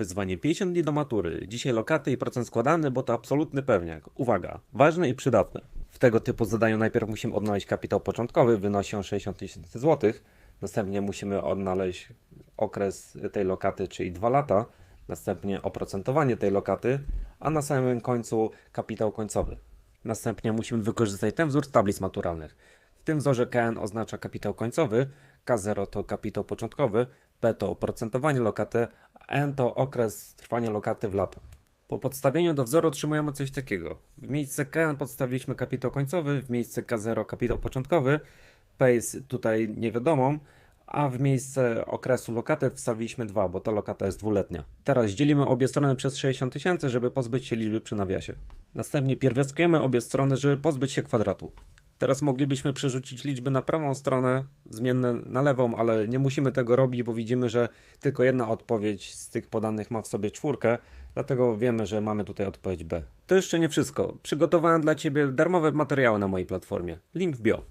Wyzwanie 50 dni do matury. Dzisiaj lokaty i procent składany, bo to absolutny pewniak. Uwaga, ważne i przydatne. W tego typu zadaniu najpierw musimy odnaleźć kapitał początkowy, wynosi on 60 tysięcy złotych. Następnie musimy odnaleźć okres tej lokaty, czyli 2 lata. Następnie oprocentowanie tej lokaty, a na samym końcu kapitał końcowy. Następnie musimy wykorzystać ten wzór z tablic maturalnych. W tym wzorze KN oznacza kapitał końcowy, K0 to kapitał początkowy, P to oprocentowanie lokaty, N to okres trwania lokaty w lata. Po podstawieniu do wzoru otrzymujemy coś takiego. W miejsce KN podstawiliśmy kapitał końcowy, w miejsce K0 kapitał początkowy, P jest tutaj niewiadomą, a w miejsce okresu lokaty wstawiliśmy 2, bo ta lokata jest dwuletnia. Teraz dzielimy obie strony przez 60 tysięcy, żeby pozbyć się liczby przy nawiasie. Następnie pierwiastkujemy obie strony, żeby pozbyć się kwadratu. Teraz moglibyśmy przerzucić liczby na prawą stronę, zmienne na lewą, ale nie musimy tego robić, bo widzimy, że tylko jedna odpowiedź z tych podanych ma w sobie czwórkę, dlatego wiemy, że mamy tutaj odpowiedź B. To jeszcze nie wszystko. Przygotowałem dla Ciebie darmowe materiały na mojej platformie. Link w bio.